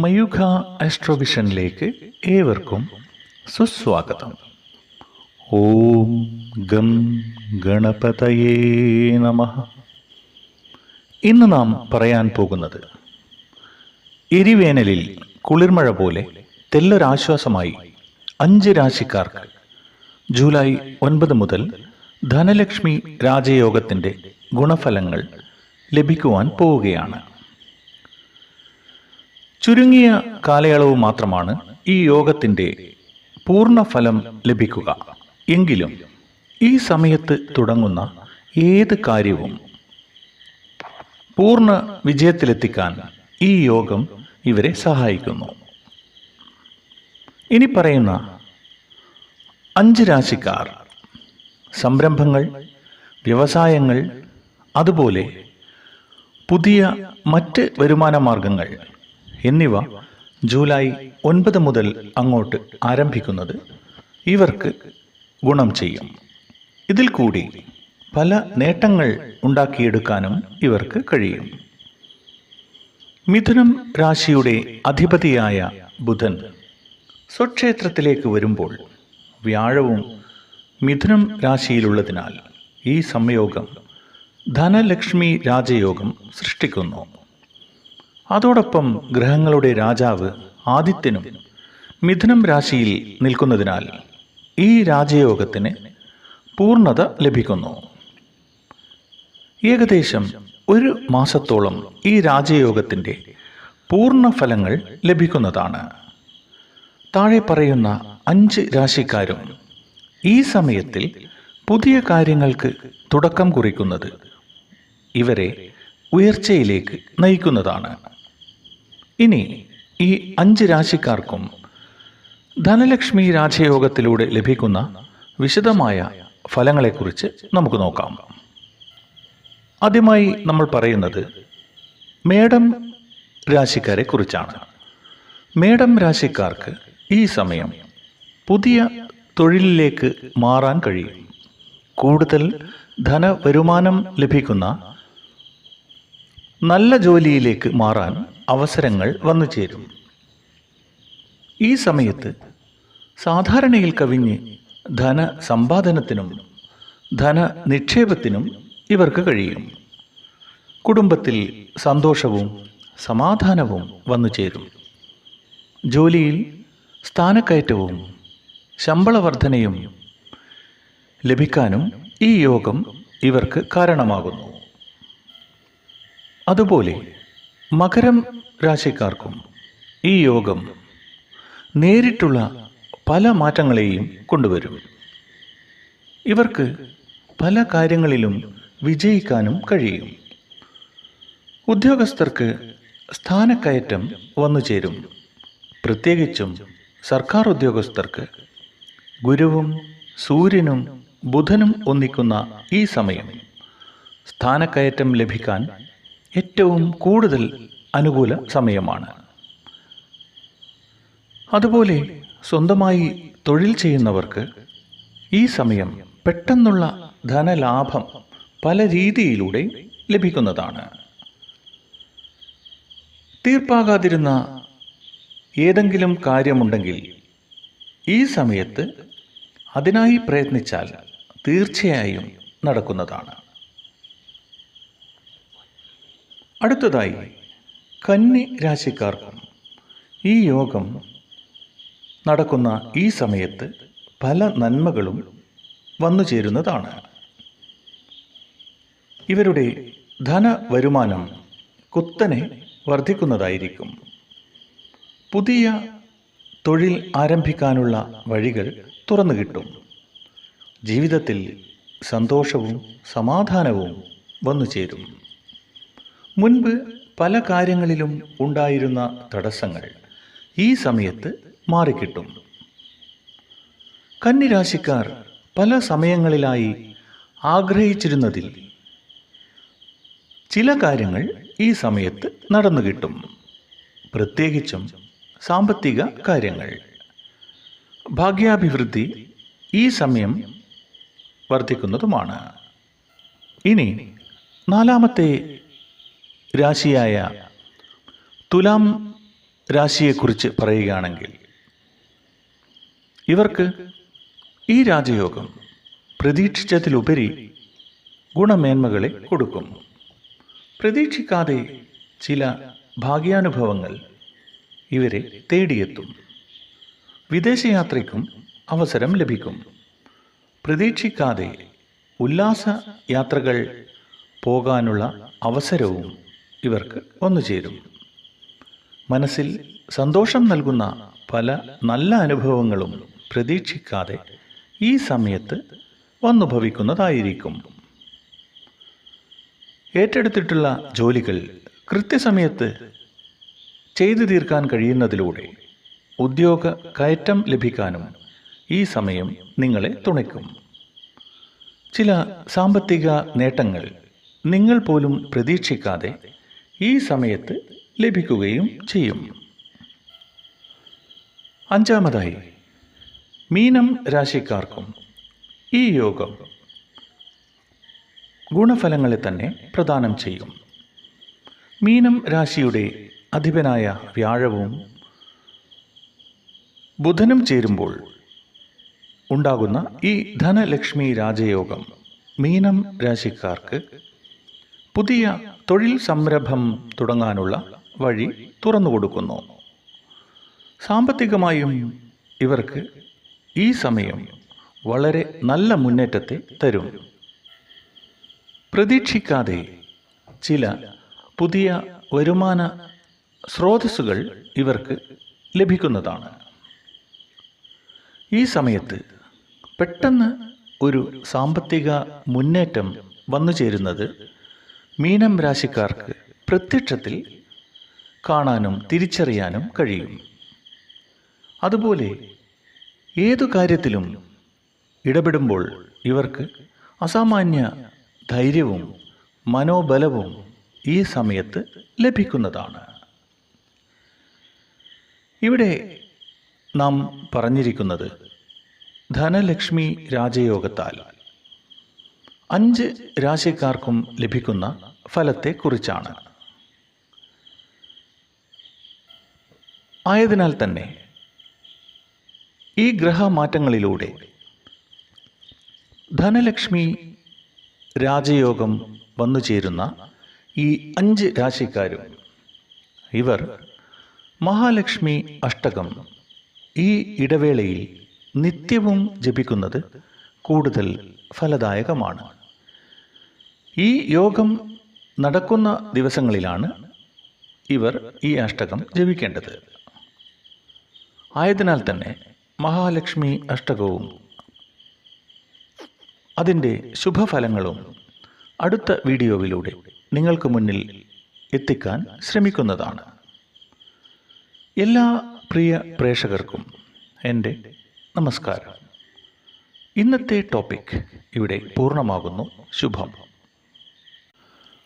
മയൂഖ ആസ്ട്രോവിഷനിലേക്ക് ഏവർക്കും സുസ്വാഗതം. ഓം ഗം ഗണപതയേ നമ. ഇന്ന് നാം പറയാൻ പോകുന്നത് എരിവേനലിൽ കുളിർമഴ പോലെ തെല്ലൊരാശ്വാസമായി അഞ്ച് രാശിക്കാർക്ക് ജൂലൈ ഒൻപത് മുതൽ ധനലക്ഷ്മി രാജയോഗത്തിന്റെ ഗുണഫലങ്ങൾ ലഭിക്കുവാൻ പോവുകയാണ്. ചുരുങ്ങിയ കാലയളവ് മാത്രമാണ് ഈ യോഗത്തിന്റെ പൂർണ ഫലം ലഭിക്കുക. എങ്കിലും ഈ സമയത്ത് തുടങ്ങുന്ന ഏത് കാര്യവും പൂർണ വിജയത്തിലെത്തിക്കാൻ ഈ യോഗം ഇവരെ സഹായിക്കുന്നു. ഇനി പറയുന്ന അഞ്ച് രാശിക്കാർ സംരംഭങ്ങൾ വ്യവസായങ്ങൾ അതുപോലെ പുതിയ മറ്റ് വരുമാന മാർഗങ്ങൾ എന്നിവ ജൂലൈ ഒൻപത് മുതൽ അങ്ങോട്ട് ആരംഭിക്കുന്നത് ഇവർക്ക് ഗുണം ചെയ്യും. ഇതിൽ കൂടി പല നേട്ടങ്ങൾ ഉണ്ടാക്കിയെടുക്കാനും ഇവർക്ക് കഴിയും. മിഥുനം രാശിയുടെ അധിപതിയായ ബുധൻ സ്വക്ഷേത്രത്തിലേക്ക് വരുമ്പോൾ വ്യാഴവും മിഥുനം രാശിയിലുള്ളതിനാൽ ഈ സംയോഗം ധനലക്ഷ്മി രാജയോഗം സൃഷ്ടിക്കുന്നു. അതോടൊപ്പം ഗ്രഹങ്ങളുടെ രാജാവ് ആദിത്യനും മിഥുനം രാശിയിൽ നിൽക്കുന്നതിനാൽ ഈ രാജയോഗത്തിന് പൂർണത ലഭിക്കുന്നു. ഏകദേശം ഒരു മാസത്തോളം ഈ രാജയോഗത്തിന്റെ പൂർണ ഫലങ്ങൾ ലഭിക്കുന്നതാണ്. താഴെ പറയുന്ന അഞ്ച് രാശിക്കാരും ഈ സമയത്തിൽ പുതിയ കാര്യങ്ങൾക്ക് തുടക്കം കുറിക്കുന്നത് ഇവരെ ഉയർച്ചയിലേക്ക് നയിക്കുന്നതാണ്. ഇനി ഈ അഞ്ച് രാശിക്കാർക്കും ധനലക്ഷ്മി രാജയോഗത്തിലൂടെ ലഭിക്കുന്ന വിശദമായ ഫലങ്ങളെക്കുറിച്ച് നമുക്ക് നോക്കാം. ആദ്യമായി നമ്മൾ പറയുന്നത് മേടം രാശിക്കാരെ കുറിച്ചാണ്. മേടം രാശിക്കാർക്ക് ഈ സമയം പുതിയ തൊഴിലിലേക്ക് മാറാൻ കഴിയും. കൂടുതൽ ധനവരുമാനം ലഭിക്കുന്ന നല്ല ജോലിയിലേക്ക് മാറാൻ അവസരങ്ങൾ വന്നു ചേരും. ഈ സമയത്ത് സാധാരണയിൽ കവിഞ്ഞ് ധന സമ്പാദനത്തിനും ധന നിക്ഷേപത്തിനും ഇവർക്ക് കഴിയും. കുടുംബത്തിൽ സന്തോഷവും സമാധാനവും വന്നു ചേരും. ജോലിയിൽ സ്ഥാനക്കയറ്റവും ശമ്പള വർധനയും ലഭിക്കാനും ഈ യോഗം ഇവർക്ക് കാരണമാകുന്നു. അതുപോലെ മകരം രാശിക്കാർക്കും ഈ യോഗം നേരിട്ടുള്ള പല മാറ്റങ്ങളെയും കൊണ്ടുവരും. ഇവർക്ക് പല കാര്യങ്ങളിലും വിജയിക്കാനും കഴിയും. ഉദ്യോഗസ്ഥർക്ക് സ്ഥാനക്കയറ്റം വന്നു ചേരും. പ്രത്യേകിച്ചും സർക്കാർ ഉദ്യോഗസ്ഥർക്ക് ഗുരുവും സൂര്യനും ബുധനും ഒന്നിക്കുന്ന ഈ സമയം സ്ഥാനക്കയറ്റം ലഭിക്കാൻ ഏറ്റവും കൂടുതൽ അനുകൂല സമയമാണ്. അതുപോലെ സ്വന്തമായി തൊഴിൽ ചെയ്യുന്നവർക്ക് ഈ സമയം പെട്ടെന്നുള്ള ധനലാഭം പല രീതിയിലൂടെ ലഭിക്കുന്നതാണ്. തീർപ്പാകാതിരുന്ന ഏതെങ്കിലും കാര്യമുണ്ടെങ്കിൽ ഈ സമയത്ത് അതിനായി പ്രയത്നിച്ചാൽ തീർച്ചയായും നടക്കുന്നതാണ്. അടുത്തതായി കന്നി രാശിക്കാർക്കും ഈ യോഗം നടക്കുന്ന ഈ സമയത്ത് പല നന്മകളും വന്നു ചേരുന്നതാണ്. ഇവരുടെ ധന വരുമാനം കുത്തനെ വർദ്ധിക്കുന്നതായിരിക്കും. പുതിയ തൊഴിൽ ആരംഭിക്കാനുള്ള വഴികൾ തുറന്നു കിട്ടും. ജീവിതത്തിൽ സന്തോഷവും സമാധാനവും വന്നു ചേരും. മുൻപ് പല കാര്യങ്ങളിലും ഉണ്ടായിരുന്ന തടസ്സങ്ങൾ ഈ സമയത്ത് മാറിക്കിട്ടും. കന്നിരാശിക്കാർ പല സമയങ്ങളിലായി ആഗ്രഹിച്ചിരുന്നതിൽ ചില കാര്യങ്ങൾ ഈ സമയത്ത് നടന്നു കിട്ടും. പ്രത്യേകിച്ചും സാമ്പത്തിക കാര്യങ്ങൾ. ഭാഗ്യാഭിവൃദ്ധി ഈ സമയം വർദ്ധിക്കുന്നതുമാണ്. ഇനി നാലാമത്തെ രാശിയായ തുലാം രാശിയെക്കുറിച്ച് പറയുകയാണെങ്കിൽ ഇവർക്ക് ഈ രാജയോഗം പ്രതീക്ഷിച്ചതിലുപരി ഗുണമേന്മകളെ കൊടുക്കും. പ്രതീക്ഷിക്കാതെ ചില ഭാഗ്യാനുഭവങ്ങൾ ഇവരെ തേടിയെത്തും. വിദേശയാത്രയ്ക്കും അവസരം ലഭിക്കും. പ്രതീക്ഷിക്കാതെ ഉല്ലാസ യാത്രകൾ പോകാനുള്ള അവസരവും ഇവർക്ക് വന്നുചേരും മനസ്സിൽ സന്തോഷം നൽകുന്ന പല നല്ല അനുഭവങ്ങളും പ്രതീക്ഷിക്കാതെ ഈ സമയത്ത് വന്നുഭവിക്കുന്നതായിരിക്കും ഏറ്റെടുത്തിട്ടുള്ള ജോലികൾ കൃത്യസമയത്ത് ചെയ്തു തീർക്കാൻ കഴിയുന്നതിലൂടെ ഉദ്യോഗ കയറ്റം ലഭിക്കാനും ഈ സമയം നിങ്ങളെ തുണയ്ക്കും. ചില സാമ്പത്തിക നേട്ടങ്ങൾ നിങ്ങൾ പോലും പ്രതീക്ഷിക്കാതെ ഈ സമയത്ത് ലഭിക്കുകയും ചെയ്യും. അഞ്ചാമതായി മീനം രാശിക്കാർക്കും ഈ യോഗം ഗുണഫലങ്ങളെ തന്നെ പ്രദാനം ചെയ്യും. മീനം രാശിയുടെ അധിപനായ വ്യാഴവും ബുധനും ചേരുമ്പോൾ ഉണ്ടാകുന്ന ഈ ധനലക്ഷ്മി രാജയോഗം മീനം രാശിക്കാർക്ക് പുതിയ തൊഴിൽ സംരംഭം തുടങ്ങാനുള്ള വഴി തുറന്നുകൊടുക്കുന്നു സാമ്പത്തികമായും ഇവർക്ക് ഈ സമയം വളരെ നല്ല മുന്നേറ്റത്തെ തരും. പ്രതീക്ഷിക്കാതെ ചില പുതിയ വരുമാന സ്രോതസ്സുകൾ ഇവർക്ക് ലഭിക്കുന്നതാണ്. ഈ സമയത്ത് പെട്ടെന്ന് ഒരു സാമ്പത്തിക മുന്നേറ്റം വന്നു ചേരുന്നത് മീനം രാശിക്കാർക്ക് പ്രത്യക്ഷത്തിൽ കാണാനും തിരിച്ചറിയാനും കഴിയും. അതുപോലെ ഏതു കാര്യത്തിലും ഇടപെടുമ്പോൾ ഇവർക്ക് അസാമാന്യ ധൈര്യവും മനോബലവും ഈ സമയത്ത് ലഭിക്കുന്നതാണ്. ഇവിടെ നാം പറഞ്ഞിരിക്കുന്നത് ധനലക്ഷ്മി രാജയോഗത്താൽ അഞ്ച് രാശിക്കാർക്കും ലഭിക്കുന്ന ഫലത്തെക്കുറിച്ചാണ്. ആയതിനാൽ തന്നെ ഈ ഗ്രഹമാറ്റങ്ങളിലൂടെ ധനലക്ഷ്മി രാജയോഗം വന്നു ചേരുന്ന ഈ അഞ്ച് രാശിക്കാരും ഇവർ മഹാലക്ഷ്മി അഷ്ടകം ഈ ഇടവേളയിൽ നിത്യവും ജപിക്കുന്നത് കൂടുതൽ ഫലദായകമാണ്. ഈ യോഗം നടക്കുന്ന ദിവസങ്ങളിലാണ് ഇവർ ഈ അഷ്ടകം ജപിക്കേണ്ടത്. ആയതിനാൽ തന്നെ മഹാലക്ഷ്മി അഷ്ടകവും അതിന്റെ ശുഭഫലങ്ങളും അടുത്ത വീഡിയോയിലൂടെ നിങ്ങൾക്ക് മുന്നിൽ എത്തിക്കാൻ ശ്രമിക്കുന്നതാണ്. എല്ലാ പ്രിയ പ്രേക്ഷകർക്കും എന്റെ നമസ്കാരം. ഇന്നത്തെ ടോപ്പിക് ഇവിടെ പൂർണമാകുന്നു. ശുഭം.